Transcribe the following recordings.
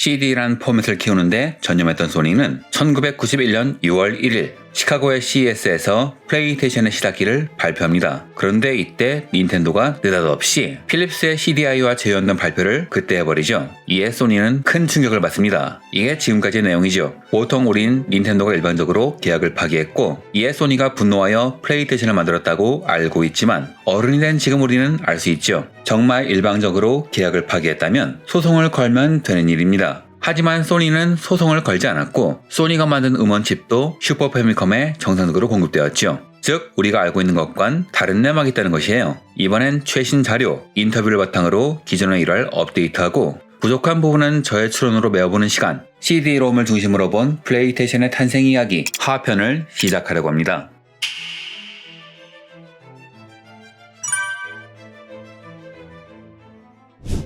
CD란 포맷을 키우는데 전념했던 소니는 1991년 6월 1일 시카고의 CES에서 플레이스테이션의 시작기를 발표합니다. 그런데 이때 닌텐도가 느닷없이 필립스의 CDI와 재현된 발표를 그때 해버리죠. 이에 소니는 큰 충격을 받습니다. 이게 지금까지의 내용이죠. 보통 우린 닌텐도가 일반적으로 계약을 파기했고 이에 소니가 분노하여 플레이스테이션을 만들었다고 알고 있지만 어른이 된 지금 우리는 알 수 있죠. 정말 일방적으로 계약을 파기했다면 소송을 걸면 되는 일입니다. 하지만 소니는 소송을 걸지 않았고 소니가 만든 음원칩도 슈퍼 패미컴에 정상적으로 공급되었죠. 즉 우리가 알고 있는 것과는 다른 내막이 있다는 것이에요. 이번엔 최신 자료, 인터뷰를 바탕으로 기존의 일화를 업데이트하고 부족한 부분은 저의 추론으로 메워보는 시간 CD-ROM을 중심으로 본 플레이스테이션의 탄생 이야기 하편을 시작하려고 합니다.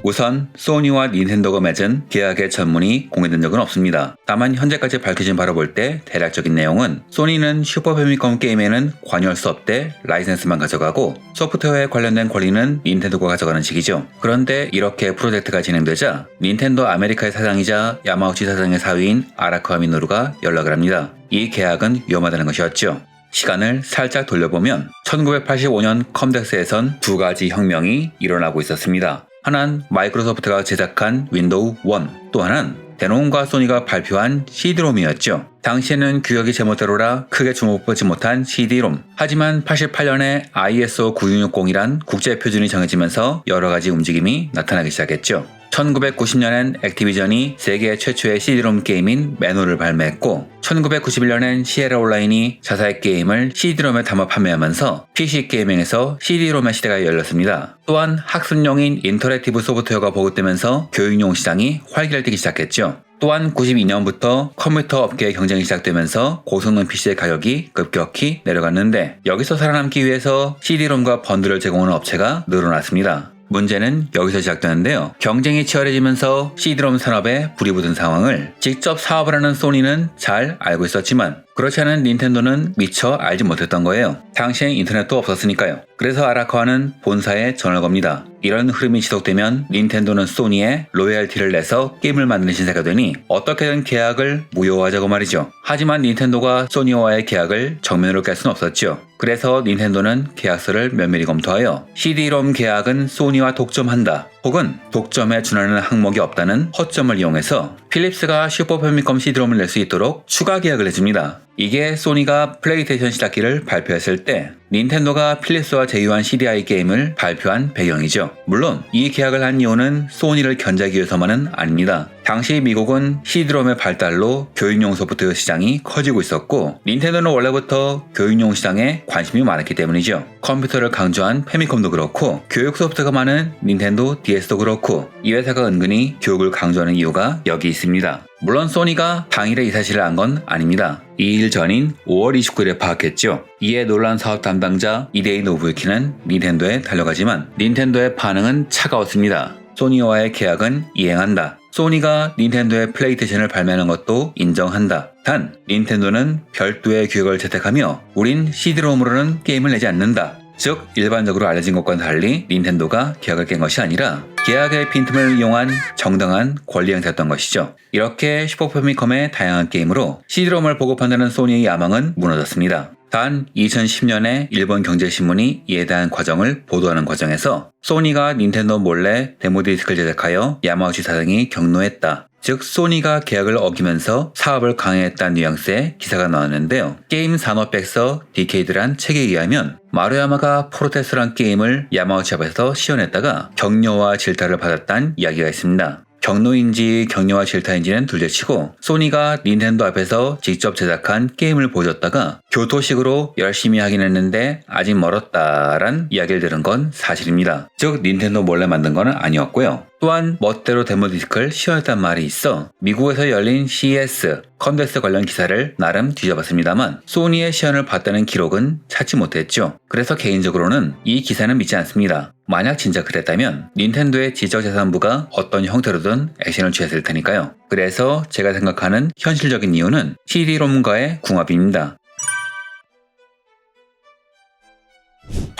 우선 소니와 닌텐도가 맺은 계약의 전문이 공개된 적은 없습니다. 다만 현재까지 밝혀진 바로 볼 때 대략적인 내용은 소니는 슈퍼 패미컴 게임에는 관여할 수 없대 라이센스만 가져가고 소프트웨어에 관련된 권리는 닌텐도가 가져가는 식이죠. 그런데 이렇게 프로젝트가 진행되자 닌텐도 아메리카의 사장이자 야마우치 사장의 사위인 아라카와 미노루가 연락을 합니다. 이 계약은 위험하다는 것이었죠. 시간을 살짝 돌려보면 1985년 컴덱스에선 두 가지 혁명이 일어나고 있었습니다. 하나는 마이크로소프트가 제작한 윈도우 1, 또 하나는 데논과 소니가 발표한 CD롬이었죠. 당시에는 규격이 제멋대로라 크게 주목받지 못한 CD-롬. 하지만 88년에 ISO 9660이란 국제 표준이 정해지면서 여러 가지 움직임이 나타나기 시작했죠. 1990년엔 액티비전이 세계 최초의 CD-롬 게임인 매노를 발매했고 1991년엔 시에라 온라인이 자사의 게임을 CD-롬에 담아 판매하면서 PC 게이밍에서 CD-롬의 시대가 열렸습니다. 또한 학습용인 인터랙티브 소프트웨어가 보급되면서 교육용 시장이 활기를 띠기 시작했죠. 또한 92년부터 컴퓨터 업계의 경쟁이 시작되면서 고성능 PC의 가격이 급격히 내려갔는데 여기서 살아남기 위해서 CD-롬과 번들을 제공하는 업체가 늘어났습니다. 문제는 여기서 시작되는데요. 경쟁이 치열해지면서 CD롬 산업에 불이 붙은 상황을 직접 사업을 하는 소니는 잘 알고 있었지만 그렇지 않은 닌텐도는 미처 알지 못했던 거예요. 당시엔 인터넷도 없었으니까요. 그래서 아라카와는 본사에 전화를 겁니다. 이런 흐름이 지속되면 닌텐도는 소니에 로열티를 내서 게임을 만드는 신세가 되니 어떻게든 계약을 무효화하자고 말이죠. 하지만 닌텐도가 소니와의 계약을 정면으로 깰 수는 없었죠. 그래서 닌텐도는 계약서를 면밀히 검토하여 CD-롬 계약은 소니와 독점한다. 혹은 독점에 준하는 항목이 없다는 허점을 이용해서 필립스가 슈퍼 패미컴 CD롬을 낼 수 있도록 추가 계약을 해줍니다. 이게 소니가 플레이스테이션 시작기를 발표했을 때 닌텐도가 필립스와 제휴한 CDI 게임을 발표한 배경이죠. 물론 이 계약을 한 이유는 소니를 견제하기 위해서만은 아닙니다. 당시 미국은 CD롬의 발달로 교육용 소프트웨어 시장이 커지고 있었고 닌텐도는 원래부터 교육용 시장에 관심이 많았기 때문이죠. 컴퓨터를 강조한 페미컴도 그렇고 교육 소프트가 많은 닌텐도 DS도 그렇고 이 회사가 은근히 교육을 강조하는 이유가 여기 있습니다. 물론 소니가 당일에 이 사실을 안 건 아닙니다. 2일 전인 5월 29일에 파악했죠. 이에 논란 사업 담당자 이데이 노부유키는 닌텐도에 달려가지만 닌텐도의 반응은 차가웠습니다. 소니와의 계약은 이행한다. 소니가 닌텐도의 플레이테이션을 발매하는 것도 인정한다. 단, 닌텐도는 별도의 규격을 채택하며 우린 CD롬으로는 게임을 내지 않는다. 즉 일반적으로 알려진 것과는 달리 닌텐도가 계약을 깬 것이 아니라 계약의 빈틈을 이용한 정당한 권리 행사였던 것이죠. 이렇게 슈퍼패미컴의 다양한 게임으로 CD롬을 보급한다는 소니의 야망은 무너졌습니다. 단 2010년에 일본 경제신문이 이에 대한 과정을 보도하는 과정에서 소니가 닌텐도 몰래 데모 디스크를 제작하여 야마우치 사장이 경로했다. 즉 소니가 계약을 어기면서 사업을 강행했다는 뉘앙스의 기사가 나왔는데요. 게임 산업백서 디케이드란 책에 의하면 마루야마가 프로테스란 게임을 야마우치 앞에서 시연했다가 격려와 질타를 받았다는 이야기가 있습니다. 경로인지 격려와 질타인지는 둘째치고 소니가 닌텐도 앞에서 직접 제작한 게임을 보여줬다가 교토식으로 열심히 하긴 했는데 아직 멀었다란 이야기를 들은 건 사실입니다. 즉 닌텐도 몰래 만든 건 아니었고요. 또한 멋대로 데모 디스크를 시연했단 말이 있어 미국에서 열린 CES 컨데스 관련 기사를 나름 뒤져봤습니다만 소니의 시연을 봤다는 기록은 찾지 못했죠. 그래서 개인적으로는 이 기사는 믿지 않습니다. 만약 진짜 그랬다면 닌텐도의 지적재산부가 어떤 형태로든 액션을 취했을 테니까요. 그래서 제가 생각하는 현실적인 이유는 CD-롬과의 궁합입니다.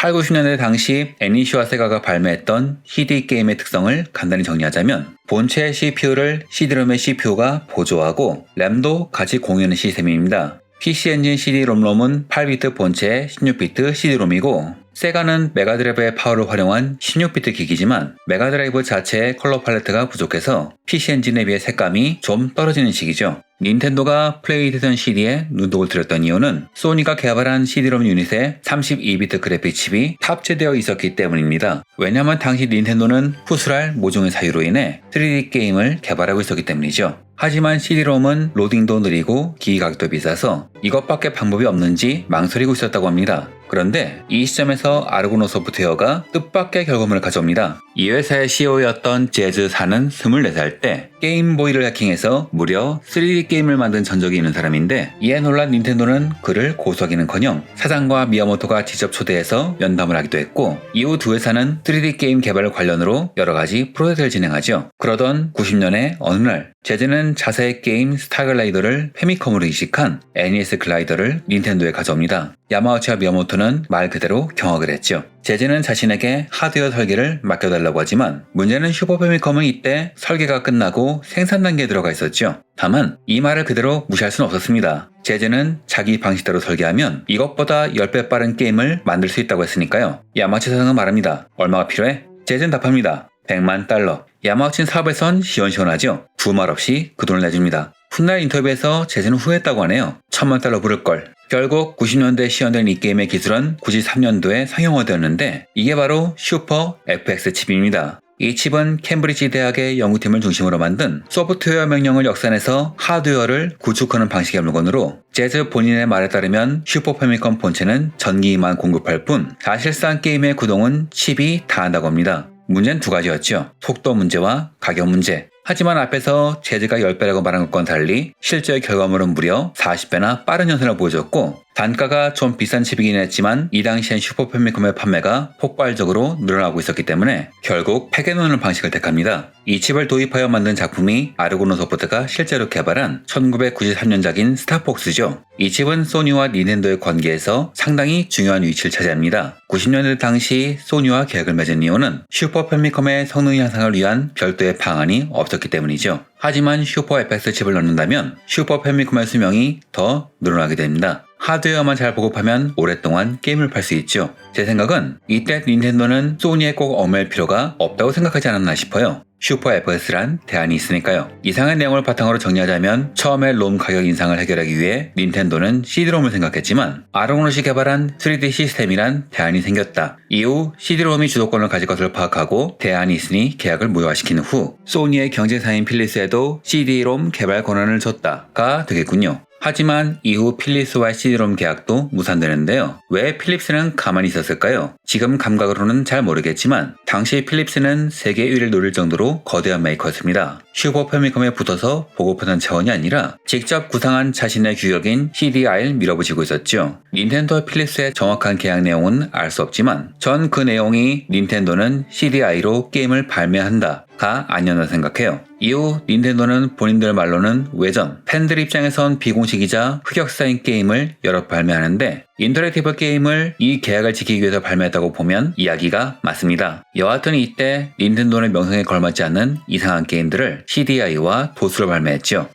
8, 90년대 당시 애니시와 세가가 발매했던 CD 게임의 특성을 간단히 정리하자면 본체 CPU를 CD롬의 CPU가 보조하고 램도 같이 공유하는 시스템입니다. PC 엔진 CD-롬롬은 8비트 본체에 16비트 CD-롬이고 세가는 메가드라이브의 파워를 활용한 16비트 기기지만 메가드라이브 자체의 컬러 팔레트가 부족해서 PC 엔진에 비해 색감이 좀 떨어지는 시기죠. 닌텐도가 플레이스테이션 CD에 눈독을 들였던 이유는 소니가 개발한 CD-롬 유닛에 32비트 그래픽 칩이 탑재되어 있었기 때문입니다. 왜냐하면 당시 닌텐도는 푸스랄 모종의 사유로 인해 3D 게임을 개발하고 있었기 때문이죠. 하지만 CD-롬은 로딩도 느리고 기기 가격도 비싸서 이것밖에 방법이 없는지 망설이고 있었다고 합니다. 그런데 이 시점에서 아르고노 소프트웨어가 뜻밖의 결과물을 가져옵니다. 이 회사의 CEO였던 제즈 사는 24살 때 게임보이를 해킹해서 무려 3D 게임을 만든 전적이 있는 사람인데 이에 놀란 닌텐도는 그를 고소하기는커녕 사장과 미야모토가 직접 초대해서 면담을 하기도 했고 이후 두 회사는 3D 게임 개발 관련으로 여러 가지 프로젝트를 진행하죠. 그러던 90년의 어느 날 제즈는 자사의 게임 스타글라이더를 페미컴으로 이식한 NES 글라이더를 닌텐도에 가져옵니다. 야마우치와 미야모토는 말 그대로 경악을 했죠. 제즈는 자신에게 하드웨어 설계를 맡겨달라고 하지만 문제는 슈퍼 페미컴은 이때 설계가 끝나고 생산 단계에 들어가 있었죠. 다만 이 말을 그대로 무시할 수는 없었습니다. 제즈는 자기 방식대로 설계하면 이것보다 10배 빠른 게임을 만들 수 있다고 했으니까요. 야마우치 사장은 말합니다. 얼마가 필요해? 제즈는 답합니다. 100만 달러. 야마우치는 사업에선 시원시원하죠. 두말 없이 그 돈을 내줍니다. 훗날 인터뷰에서 제즈는 후회했다고 하네요. 천만 달러 부를 걸. 결국 90년대에 시연된 이 게임의 기술은 93년도에 상용화되었는데 이게 바로 슈퍼 FX 칩입니다. 이 칩은 캠브리지 대학의 연구팀을 중심으로 만든 소프트웨어 명령을 역산해서 하드웨어를 구축하는 방식의 물건으로 재즈 본인의 말에 따르면 슈퍼 패미컴 본체는 전기만 공급할 뿐 사실상 게임의 구동은 칩이 다 한다고 합니다. 문제는 두 가지였죠. 속도 문제와 가격 문제. 하지만 앞에서 재즈가 10배라고 말한 것과는 달리 실제 결과물은 무려 40배나 빠른 현상을 보여줬고 단가가 좀 비싼 칩이긴 했지만 이 당시엔 슈퍼 패미컴의 판매가 폭발적으로 늘어나고 있었기 때문에 결국 팩에놓는 방식을 택합니다. 이 칩을 도입하여 만든 작품이 아르고노 소프트가 실제로 개발한 1993년작인 스타폭스죠. 이 칩은 소니와 닌텐도의 관계에서 상당히 중요한 위치를 차지합니다. 90년대 당시 소니와 계약을 맺은 이유는 슈퍼 패미컴의 성능 향상을 위한 별도의 방안이 없었기 때문이죠. 하지만 슈퍼 FX 칩을 넣는다면 슈퍼 패미컴의 수명이 더 늘어나게 됩니다. 하드웨어만 잘 보급하면 오랫동안 게임을 팔 수 있죠. 제 생각은 이때 닌텐도는 소니에 꼭 얽매일 필요가 없다고 생각하지 않았나 싶어요. 슈퍼 FS란 대안이 있으니까요. 이상한 내용을 바탕으로 정리하자면 처음에 롬 가격 인상을 해결하기 위해 닌텐도는 CD롬을 생각했지만 아르고노시 개발한 3D 시스템이란 대안이 생겼다. 이후 CD롬이 주도권을 가질 것을 파악하고 대안이 있으니 계약을 무효화시킨 후 소니의 경쟁사인 필리스에도 CD-롬 개발 권한을 줬다가 되겠군요. 하지만 이후 필립스와의 CD롬 계약도 무산되는데요. 왜 필립스는 가만히 있었을까요? 지금 감각으로는 잘 모르겠지만 당시 필립스는 세계 1위를 노릴 정도로 거대한 메이커였습니다. 슈퍼 패미컴에 붙어서 보급하는 차원이 아니라 직접 구상한 자신의 규격인 CDI를 밀어붙이고 있었죠. 닌텐도와 필립스의 정확한 계약 내용은 알 수 없지만 전 그 내용이 닌텐도는 CDI로 게임을 발매한다 가 아니었나 생각해요. 이후 닌텐도는 본인들 말로는 외전, 팬들 입장에선 비공식이자 흑역사인 게임을 여러 발매하는데 인터랙티브 게임을 이 계약을 지키기 위해서 발매했다고 보면 이야기가 맞습니다. 여하튼 이때 닌텐도의 명성에 걸맞지 않는 이상한 게임들을 CDI와 도수로 발매했죠.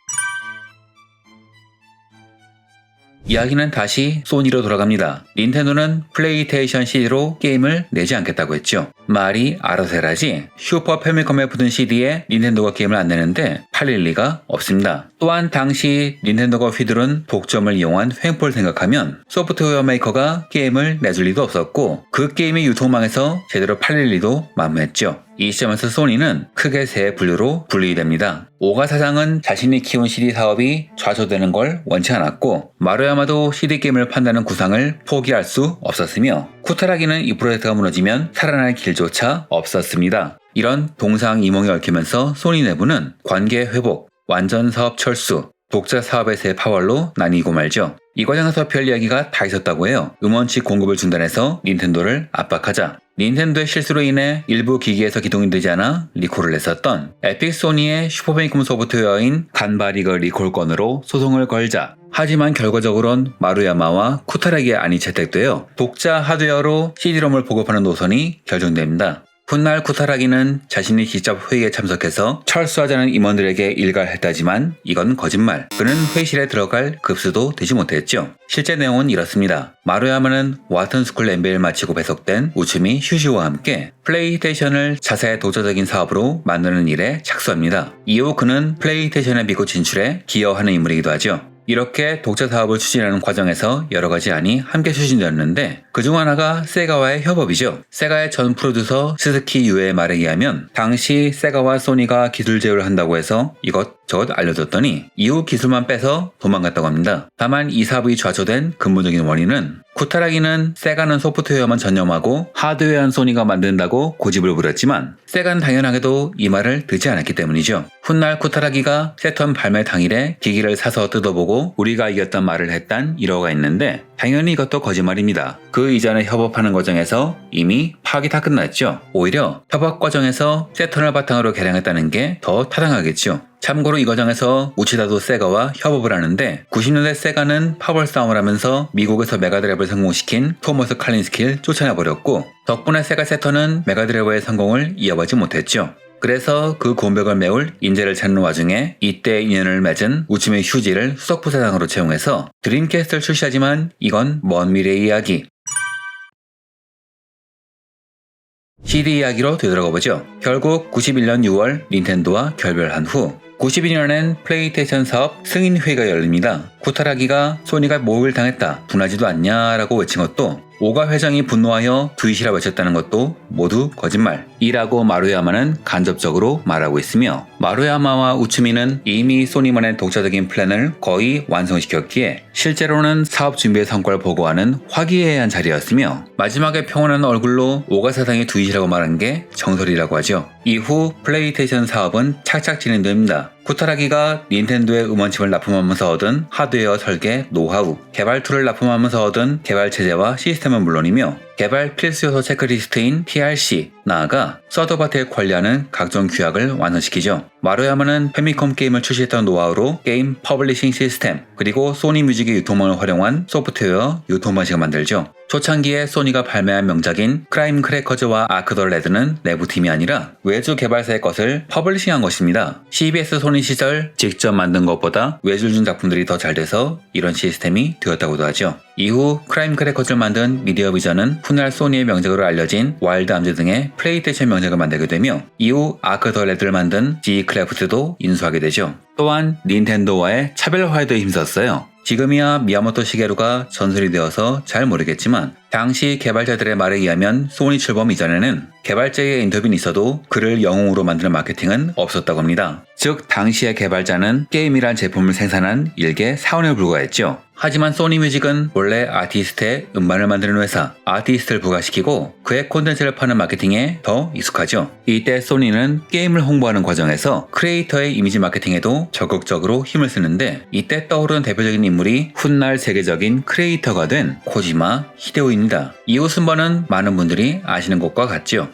이야기는 다시 소니로 돌아갑니다. 닌텐도는 플레이테이션 CD로 게임을 내지 않겠다고 했죠. 말이 알아서 해라지 슈퍼 패미컴에 붙은 CD에 닌텐도가 게임을 안 내는데 팔릴 리가 없습니다. 또한 당시 닌텐도가 휘두른 독점을 이용한 횡포를 생각하면 소프트웨어 메이커가 게임을 내줄 리도 없었고 그 게임이 유통망에서 제대로 팔릴 리도 만무했죠. 이 시점에서 소니는 크게 세 분류로 분리됩니다. 오가 사장은 자신이 키운 CD 사업이 좌초되는 걸 원치 않았고 마루야마도 CD 게임을 판다는 구상을 포기할 수 없었으며 쿠타라기는 이 프로젝트가 무너지면 살아날 길조차 없었습니다. 이런 동상이몽이 얽히면서 소니 내부는 관계 회복, 완전 사업 철수, 독자 사업에서의 파벌로 나뉘고 말죠. 이 과정에서 별 이야기가 다 있었다고 해요. 음원치 공급을 중단해서 닌텐도를 압박하자. 닌텐도의 실수로 인해 일부 기기에서 기동이 되지 않아 리콜을 했었던 에픽 소니의 슈퍼베이컴 소프트웨어인 간바리거 리콜 건으로 소송을 걸자 하지만 결과적으론 마루야마와 쿠타라기에 안이 채택되어 독자 하드웨어로 CD롬을 보급하는 노선이 결정됩니다. 훗날 쿠타라기는 자신이 직접 회의에 참석해서 철수하자는 임원들에게 일갈했다지만 이건 거짓말. 그는 회의실에 들어갈 급수도 되지 못했죠. 실제 내용은 이렇습니다. 마루야마는 와튼 스쿨 MBA를 마치고 배속된 우츠미 슈시와 함께 플레이스테이션을 자사의 독자적인 사업으로 만드는 일에 착수합니다. 이후 그는 플레이스테이션의 미국 진출에 기여하는 인물이기도 하죠. 이렇게 독자 사업을 추진하는 과정에서 여러 가지 안이 함께 추진되었는데 그중 하나가 세가와의 협업이죠. 세가의 전 프로듀서 스즈키 유의 말에 의하면 당시 세가와 소니가 기술 제휴를 한다고 해서 이것 저것 알려줬더니 이후 기술만 빼서 도망갔다고 합니다. 다만 이 사업이 좌초된 근본적인 원인은 쿠타라기는 세가는 소프트웨어만 전념하고 하드웨어한 소니가 만든다고 고집을 부렸지만 세가는 당연하게도 이 말을 듣지 않았기 때문이죠. 훗날 쿠타라기가 세턴 발매 당일에 기기를 사서 뜯어보고 우리가 이겼단 말을 했단 일화가 있는데 당연히 이것도 거짓말입니다. 그 이전에 협업하는 과정에서 이미 파악이 다 끝났죠. 오히려 협업 과정에서 세턴을 바탕으로 개량했다는 게 더 타당하겠죠. 참고로 이 과정에서 우치다도 세가와 협업을 하는데 90년대 세가는 파벌 싸움을 하면서 미국에서 메가드랩을 성공시킨 토머스 칼린스키를 쫓아내버렸고 덕분에 세가 세턴은 메가드랩의 성공을 이어가지 못했죠. 그래서 그 공백을 메울 인재를 찾는 와중에 이때 인연을 맺은 우츠미 휴지를 수석부사장으로 채용해서 드림캐스트를 출시하지만 이건 먼 미래의 이야기. CD 이야기로 되돌아가 보죠. 결국 91년 6월 닌텐도와 결별한 후 92년엔 플레이테이션 사업 승인회가 열립니다. 쿠타라기가 소니가 모욕을 당했다. 분하지도 않냐라고 외친 것도 오가 회장이 분노하여 두이시라 외쳤다는 것도 모두 거짓말. 이라고 마루야마는 간접적으로 말하고 있으며 마루야마와 우츠미는 이미 소니만의 독자적인 플랜을 거의 완성시켰기에 실제로는 사업 준비의 성과를 보고하는 화기애애한 자리였으며 마지막에 평온한 얼굴로 오가 사장이 두이시라고 말한 게 정설이라고 하죠. 이후 플레이테이션 사업은 착착 진행됩니다. 쿠타라기가 닌텐도의 음원칩을 납품하면서 얻은 하드웨어 설계 노하우, 개발 툴을 납품하면서 얻은 개발 체제와 시스템은 물론이며 개발 필수 요소 체크리스트인 TRC, 나아가 서드바트에 관리하는 각종 규약을 완성시키죠. 마루야마는 페미컴 게임을 출시했던 노하우로 게임 퍼블리싱 시스템, 그리고 소니 뮤직의 유통망을 활용한 소프트웨어 유통 방식을 만들죠. 초창기에 소니가 발매한 명작인 크라임 크래커즈와 아크 더 레드는 내부팀이 아니라 외주 개발사의 것을 퍼블리싱한 것입니다. CBS 소니 시절 직접 만든 것보다 외주준 작품들이 더 잘 돼서 이런 시스템이 되었다고도 하죠. 이후 크라임 크래커즈를 만든 미디어 비전은 훗날 소니의 명작으로 알려진 와일드 암즈 등의 플레이테이션 명작을 만들게 되며 이후 아크 더 레드를 만든 G 크래프트도 인수하게 되죠. 또한 닌텐도와의 차별화에도 힘썼어요. 지금이야 미야모토 시게루가 전설이 되어서 잘 모르겠지만 당시 개발자들의 말에 의하면 소니 출범 이전에는 개발자의 인터뷰는 있어도 그를 영웅으로 만드는 마케팅은 없었다고 합니다. 즉 당시의 개발자는 게임이란 제품을 생산한 일개 사원에 불과했죠. 하지만 소니 뮤직은 원래 아티스트의 음반을 만드는 회사, 아티스트를 부각시키고 그의 콘텐츠를 파는 마케팅에 더 익숙하죠. 이때 소니는 게임을 홍보하는 과정에서 크리에이터의 이미지 마케팅에도 적극적으로 힘을 쓰는데 이때 떠오르는 대표적인 인물이 훗날 세계적인 크리에이터가 된 코지마 히데오입니다. 이후 순번은 많은 분들이 아시는 것과 같죠.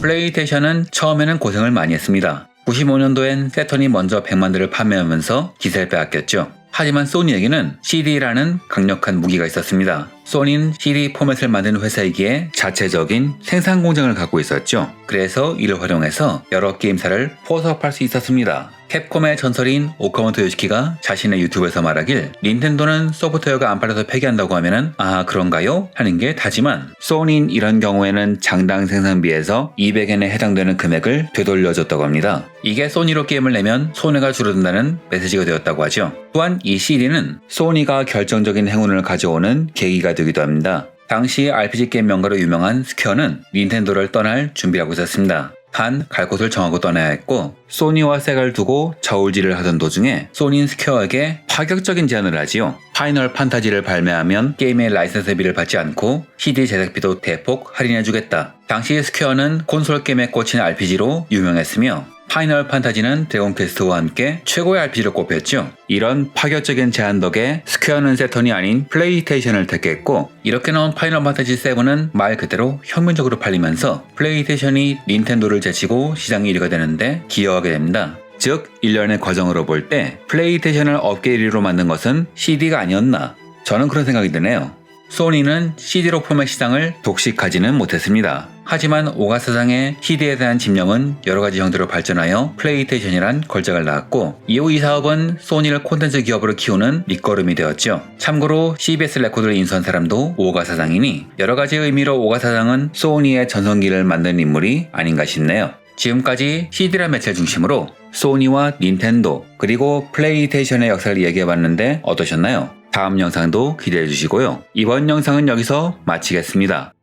플레이테이션은 처음에는 고생을 많이 했습니다. 95년도엔 세턴이 먼저 100만 대를 판매하면서 기세를 빼앗겼죠. 하지만 소니에게는 CD라는 강력한 무기가 있었습니다. 소니는 CD 포맷을 만드는 회사이기에 자체적인 생산 공장을 갖고 있었죠. 그래서 이를 활용해서 여러 게임사를 포섭할 수 있었습니다. 캡콤의 전설인 오카모토 요시키가 자신의 유튜브에서 말하길 닌텐도는 소프트웨어가 안 팔려서 폐기한다고 하면은 아 그런가요? 하는 게 다지만 소니는 이런 경우에는 장당 생산비에서 200엔에 해당되는 금액을 되돌려줬다고 합니다. 이게 소니로 게임을 내면 손해가 줄어든다는 메시지가 되었다고 하죠. 또한 이 CD는 소니가 결정적인 행운을 가져오는 계기가 되기도 합니다. 당시 RPG 게임 명가로 유명한 스퀘어는 닌텐도를 떠날 준비하고 있었습니다. 단갈 곳을 정하고 떠나야 했고 소니와 세가를 두고 저울질을 하던 도중에 소니는 스퀘어에게 파격적인 제안을 하지요. 파이널 판타지를 발매하면 게임의 라이센스비를 받지 않고 CD 제작비도 대폭 할인해주겠다. 당시 스퀘어는 콘솔 게임에 꽂힌 RPG로 유명했으며 파이널 판타지는 드래곤 퀘스트와 함께 최고의 RPG로 꼽혔죠. 이런 파격적인 제안 덕에 스퀘어는 세턴이 아닌 플레이스테이션을 택했고 이렇게 나온 파이널 판타지 7은 말 그대로 혁명적으로 팔리면서 플레이스테이션이 닌텐도를 제치고 시장 1위가 되는데 기여하게 됩니다. 즉 1년의 과정으로 볼 때 플레이스테이션을 업계 1위로 만든 것은 CD가 아니었나 저는 그런 생각이 드네요. 소니는 CD로 포맷 시장을 독식하지는 못했습니다. 하지만 오가 사장의 CD에 대한 집념은 여러 가지 형태로 발전하여 플레이스테이션이란 걸작을 낳았고 이후 이 사업은 소니를 콘텐츠 기업으로 키우는 밑거름이 되었죠. 참고로 CBS 레코드를 인수한 사람도 오가 사장이니 여러 가지 의미로 오가 사장은 소니의 전성기를 만든 인물이 아닌가 싶네요. 지금까지 CD란 매체를 중심으로 소니와 닌텐도 그리고 플레이스테이션의 역사를 얘기해봤는데 어떠셨나요? 다음 영상도 기대해 주시고요. 이번 영상은 여기서 마치겠습니다.